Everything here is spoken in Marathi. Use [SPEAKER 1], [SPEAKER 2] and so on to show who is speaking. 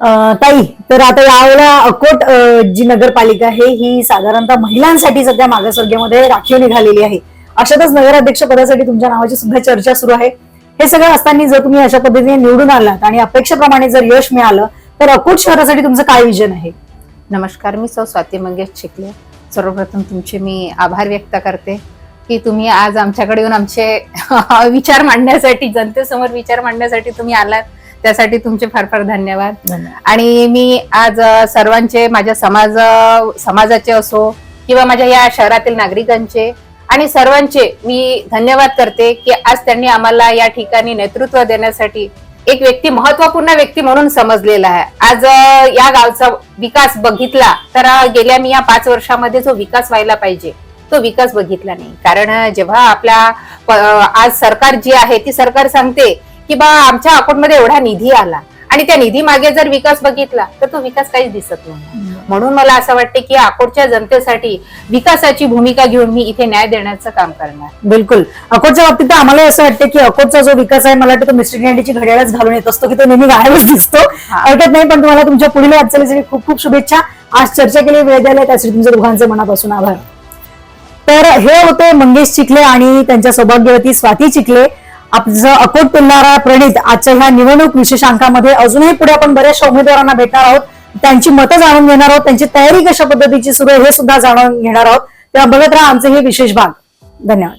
[SPEAKER 1] ताई तर आता यावेळेला अकोट जी नगरपालिका आहे ही साधारणतः महिलांसाठी सध्या मागासवर्गीयमध्ये राखीव निघालेली आहे. अशातच नगराध्यक्ष पदासाठी तुमच्या नावाची सुद्धा चर्चा सुरू आहे. हे सगळं असताना जर तुम्ही अशा पद्धतीने निवडून आलात आणि अपेक्षेप्रमाणे जर यश मिळालं तर अकोट शहरासाठी तुमचं काय विजन आहे?
[SPEAKER 2] नमस्कार मी सौ स्वाती मंगेश शिकले सर्वप्रथम तुमचे मी आभार व्यक्त करते की तुम्ही आज आमच्याकडे येऊन आमचे विचार मांडण्यासाठी जनतेसमोर विचार मांडण्यासाठी तुम्ही आलात. त्यासाठी तुमचे फार फार धन्यवाद. आणि मी आज सर्वांचे माझ्या समाज समाजाचे असो किंवा माझ्या या शहरातील नागरिकांचे आणि सर्वांचे मी धन्यवाद करते की आज त्यांनी आम्हाला या ठिकाणी नेतृत्व देण्यासाठी एक व्यक्ती महत्त्वपूर्ण व्यक्ती म्हणून समजलेला आहे. आज या गावचा विकास बघितला तर गेल्या मी या पाच वर्षामध्ये जो विकास व्हायला पाहिजे तो विकास बघितला नाही. कारण जेव्हा आपल्या आज सरकार जी आहे ती सरकार सांगते की बा आमच्या अकाउंटमध्ये एवढा निधी आला. आणि त्या निधी मागे जर विकास बघितला तर तो विकास काहीच दिसत नाही. म्हणून मला असं वाटते की अकोटच्या जनतेसाठी विकासाची भूमिका घेऊन मी इथे न्याय देण्याचं काम करणार.
[SPEAKER 1] बिलकुल. अकोटच्या बाबतीत आम्हाला असं वाटतं की अकोटचा जो विकास आहे मला वाटतं तो मिस्टर कॅन्डीची घड्याळच घालून येत असतो की तो नेहमी गायबच दिसतो. हरकत नाही पण तुम्हाला तुमच्या पुढील वाटचालीसाठी खूप खूप शुभेच्छा. आज चर्चा केली वेळ द्यायला त्यासाठी तुमच्या दोघांचे मनापासून आभार. तर हे होते मंगेश चिखले आणि त्यांच्या सौभाग्यवती स्वाती चिखले. आपलं अकोट तुलणारा प्रणित आजच्या ह्या निवडणूक विशेषांकामध्ये अजूनही पुढे आपण बऱ्याचशा उमेदवारांना भेटणार आहोत. त्यांची मतं जाणून घेणार आहोत. त्यांची तयारी कशा पद्धतीची सुरू आहे हे सुद्धा जाणून घेणार आहोत. तेव्हा बघत राहा आमचे हे विशेष भाग. धन्यवाद.